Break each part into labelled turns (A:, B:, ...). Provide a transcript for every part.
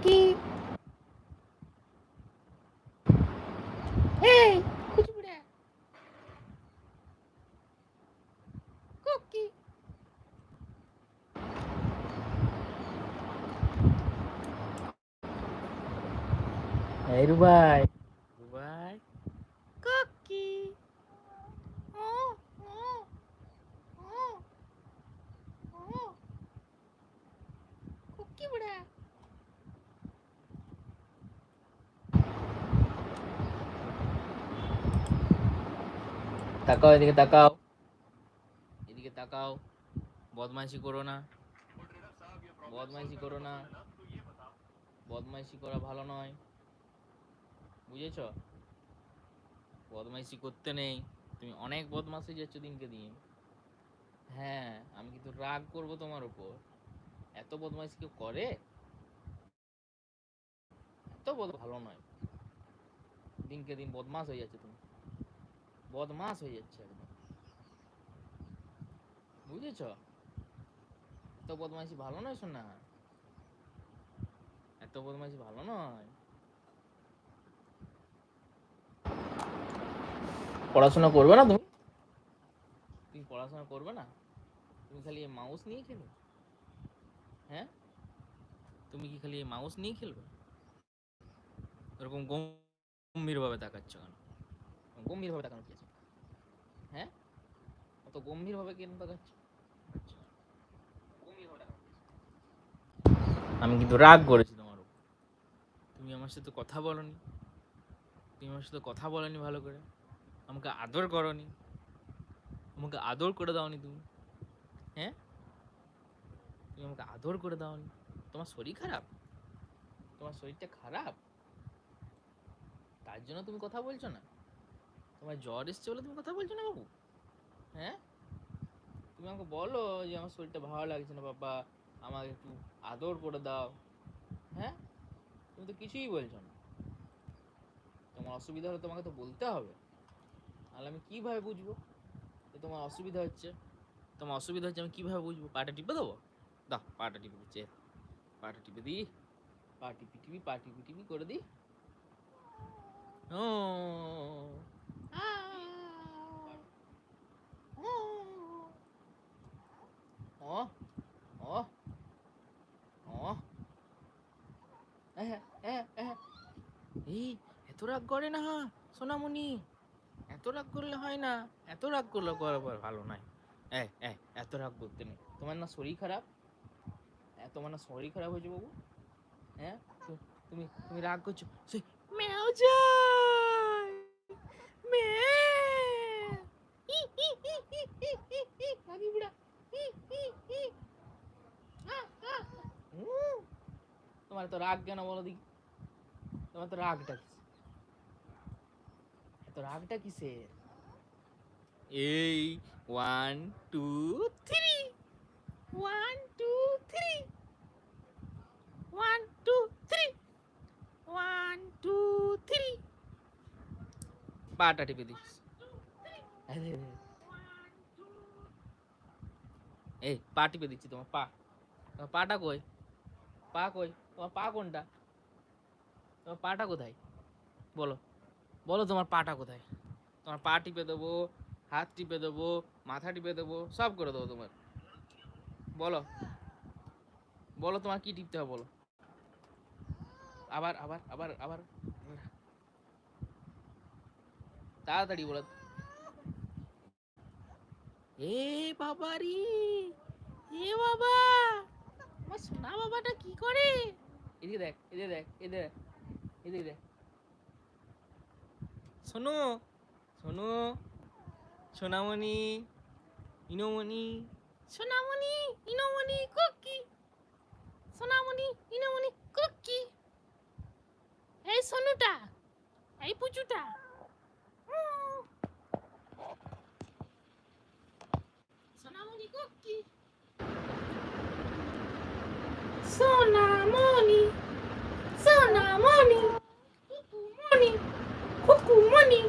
A: Hey, kutu buraya. Cookie.
B: Hey, Dubai. Dubai.
A: Cookie. Oh, oh. Oh. Oh. Cookie buraya.
B: তাকাও, এদিকে তাকাও। এদিকে তাকাও। বদমাইশি করো না। বদমাইশি করো না। বদমাইশি করা ভালো নয়। বুঝেছ? বদমাইশি করতে নেই। তুমি অনেক বদমাশি যাচ্ছ দিনকে দিন। হ্যাঁ আমি কিন্তু রাগ করব তোমার উপর। এত বদমাইশি কেউ করে? এত বদ ভালো নয়। দিনকে দিন বদমাস হয়ে যাচ্ছে তুমি। বদমাস হয়ে যাচ্ছে একদম। বুঝেছ? এত বদমাইশি ভালো নয় শোনা এত বদমাইশি ভালো নয়। পড়াশোনা করবে না তুমি? তুমি পড়াশোনা করবে না? তুমি খালি মাউস নিয়ে খেলবে হ্যাঁ? তুমি কি খালি মাউস নিয়ে খেলবে? এরকম গম্ভীর ভাবে তাকাচ্ছ কেন? গম্ভীর ভাবে তাকানো কি হ্যাঁ? অত গম্ভীর ভাবে কেন তাকাচ্ছ গম্ভীরভাবে? আমি কিন্তু রাগ করেছি তোমার উপর। তুমি আমার সাথে কথা বলনি। তুমি আমার সাথে কথা বলনি ভালো করে। আমাকে আদর করনি। আমাকে আদর করে দাওনি তুমি। হ্যাঁ? তুমি আমাকে আদর করে দাওনি। তোমার শরীর খারাপ? তোমার শরীরটা খারাপ? তার জন্য তুমি কথা বলছো না? তোমার জ্বর এসছে বলে তুমি কথা বলছো না বাবু? হ্যাঁ? তুমি আমাকে বলো যে আমার শরীরটা ভালো লাগছে না বাবা, আমাকে একটু আদর করে দাও। হ্যাঁ? তুমি তো কিছুই বলছো না। তোমার অসুবিধা হলে তোমাকে তো বলতে হবে। তাহলে আমি কীভাবে বুঝব যে তোমার অসুবিধা হচ্ছে? তোমার অসুবিধা হচ্ছে আমি কীভাবে বুঝব? পাটা টিপে দেবো? দাও, পাটা টিপে দিচ্ছে। পাটা টিপে দিই। পা টিপি টিপি পা টিপি টিপি করে দিই। ও এই এত রাগ করে না, সোনামণি? এত রাগ করলে হয় না, এত রাগ করলে করার ভালো নয় এ এ, এত রাগ করতে নেই। তোমার না শরীর খারাপ? তোমার না শরীর খারাপ হয়েছে বাবু? হ্যাঁ? তুমি তুমি রাগ করছ? সেই তোমার তো রাগ কেন বলো দেখি? তোমার তো রাগটা কিসের? এত রাগটা কিসের? এই one two three one two three one two three one two three পাটা টিপে দিস। এই পা টিপে দিচ্ছি তোমার পা। তোমার পাটা কই? পা কই? তোমার পা কোনটা? তোমার পাটা কোথায়? বলো। বলো তোমার পাটা কোথায়? তোমার পা টিপে দেবো, হাত টিপে দেবো, মাথা টিপে দেবো, সব করে দেবো তোমার। বলো। বলো তোমার কি টিপতে হবে বলো। আবার আবার আবার আবার। তাড়াতাড়ি বলো। এ বাবারি! এ বাবা! আমার সোনা বাবাটা কি করে? এদিকে দেখ এদিকে দেখ এদিকে দেখ এদিকে দেখ। শোনো শোনো সোনামণি ইনোমণি। সোনামণি ইনোমণি কুকি। সোনামণি ইনোমণি কুকি। এই সোনুটা এই পুচুটা। সোনামণি কুকি। সোনামণি সোনামণি কুকুমণি কুকুমণি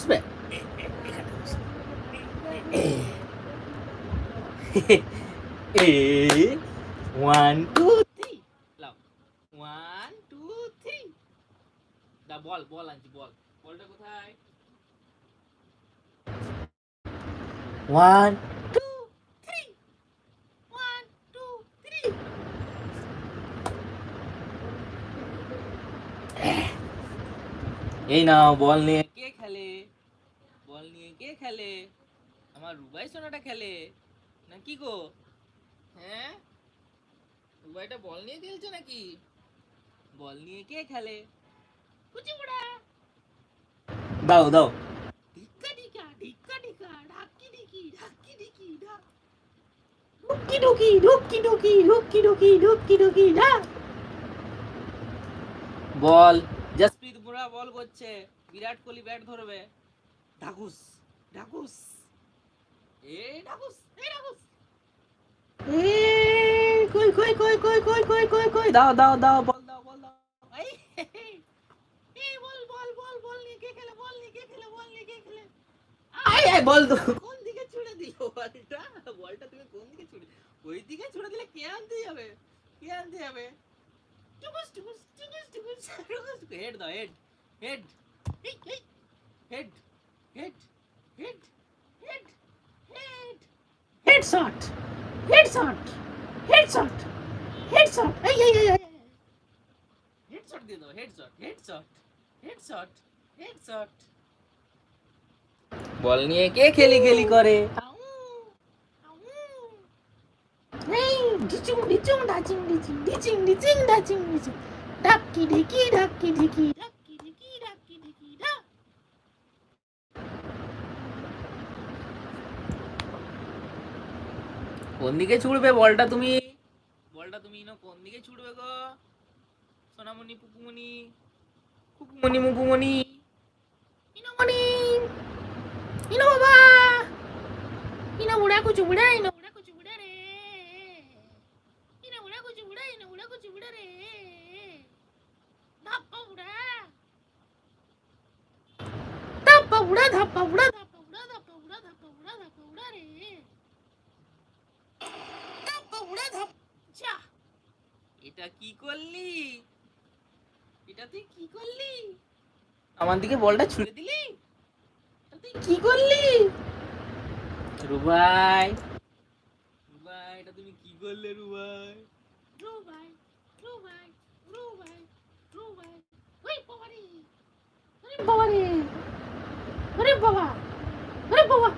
B: বুঝবে one two three one two three the ball ball আনছি, বল। বলটা কোথায়? One two three one two three এই নাও, বল নিয়ে। কে খেলে? আমার রুবাই সোনাটা খেলে। না কি গো? হ্যাঁ? রুবাইটা বল নিয়ে খেলছে নাকি? বল নিয়ে কে খেলে? কুচি বুড়া দাও দাও। ঢিক্কা ঢিকা ঢিক্কা ঢিকা ঢাকি ঢিকি ঢাকি ঢিকি ঢাক ঢুকি ঢুকি ঢুকি ঢুকি ঢুকি ঢুকি ঢুকি ঢুকি ঢাক বল। জসপ্রীত বুড়া বল করছে। বিরাট কোহলি ব্যাট ধরবে। ঢাকুস। ঢাকুস এ ঢাকুস এ ঢাকুস এ কই কই কই কই কই কই কই কই দাও দাও দাও বল দাও বল দাও। এই বল বল বল বল নিয়ে কে খেলে বল নিয়ে কে খেলে বল নিয়ে কে খেলে। আই আই বল তো। কোন দিকে ছুড়ে দিল বলটা? বলটা তুমি কোন দিকে ছুড়ে ওই দিকে ছুড়ে দিলে কে আনতে যাবে? কে আনতে যাবে? টুকুস টুকুস টুকুস টুকুস টুকুস হেড দাও head head. Head head head. Head head head headshot headshot headshot headshot এই এই এই হেডশট দিয়ে দাও headshot headshot headshot headshot ball নিয়ে কে খেলি খেলি করে?
A: ডিচিং ডিচিং ডাচিং ডিচিং ডিচিং ডিচিং ডাচিং ঢিচিং ঢাকি ঢিকি ঢাকি ঢিকি ঢাকি
B: কোন দিকে ছুড়বে বলটা তুমি? বলটা তুমি ইনো কোন দিকে ছুড়বে গো? সোনামণি, পুকুমণি কুকুমণি মুকুমণি।
A: ইনমনি ইনো বাবা। ইনো বুড়া কুচু বুড়া ইনো বুড়া কুচু বুড়া রে। ইনো বুড়া কুচু বুড়া ইনো বুড়া কুচু বুড়া রে। ধাপ্পা বুড়া ধাপ্পা বুড়া ধাপ্পা বুড়া ধাপ্পা বুড়া ধাপ্পা বুড়া ধাপ্পা বুড়া ধাপ্পা বুড়া রে ধাপ্পা বুড়া ধাপ যা
B: এটা কি করলি? এটা তুই কি করলি? আমার দিকে বলটা ছুড়ে দিলি? এটা তুই কি করলি? রুবাই। রুবাই এটা তুমি কি করলে রুবাই?
A: রুবাই রুবাই রুবাই রুবাই। ওই বাবা রে ওরে বাবা রে ওরে বাবা ওরে বাবা।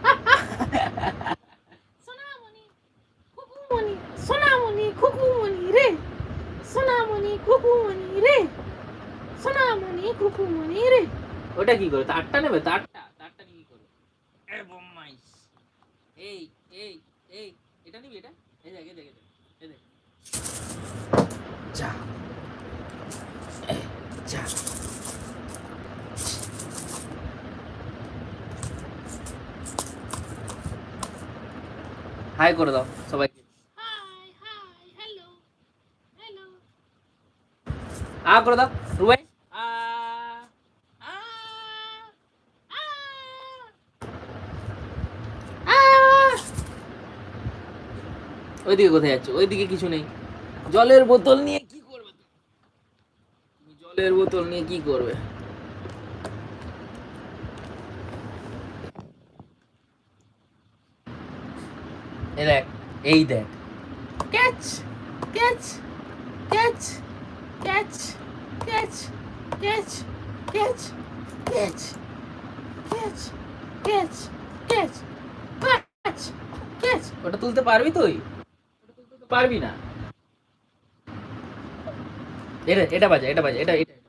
A: সোনামণি খুকুমণি সোনামণি খুকুমণি রে। সোনামণি খুকুমণি রে। সোনামণি খুকুমণি রে।
B: ওটা কি করে? তারটা নেবে? তারটা? তারটা নিয়ে কি করবে এ বম্মাইস এই এই এই এটা নিবি এটা? এই দেখ এই দেখ এই দেখ, যা। যা। হাই করে দাও সবাইকে
A: হাই হাই হ্যালো হ্যালো
B: আ করে দাও ওইদিকে কোথায় যাচ্ছ? ওইদিকে কিছু নেই। জলের বোতল নিয়ে কি করবে জলের বোতল নিয়ে কি করবে? দেখ, এই দেখ।
A: Catch catch catch. Catch catch catch catch catch catch catch catch catch catch
B: ওটা তুলতে পারবি তুই? পারবি না। এটা এটা বাজে এটা বাজে, এটা এটা।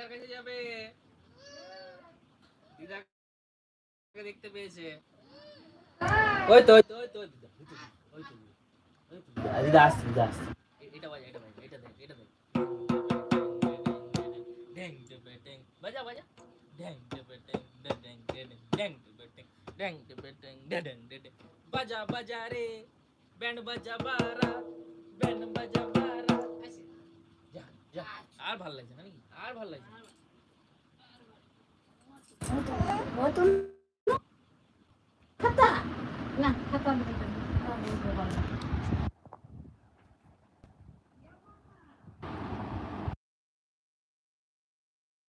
B: দিদার কাছে যাবে দিদাকে দেখতে পেয়েছে ওই তো ওই তো ওই তো দিদা ওই তো দিদা আসছে দিদা আসছে এটা বাজা এটা বাজা এটা দেখ এটা দেখ ড্যাং টেপে ড্যাং বাজা বাজা ড্যাং টেপে ড্যাং ড্যাং ড্যাং ড্যাং টেপে ড্যাং ড্যাং টেপে ড্যাং ড্যাং ড্যাং বাজা বাজা রে बैंड बजा बारा আর ভালো লাগছে না নাকি? আর ভালো লাগছে না?
A: খাতা না খাতা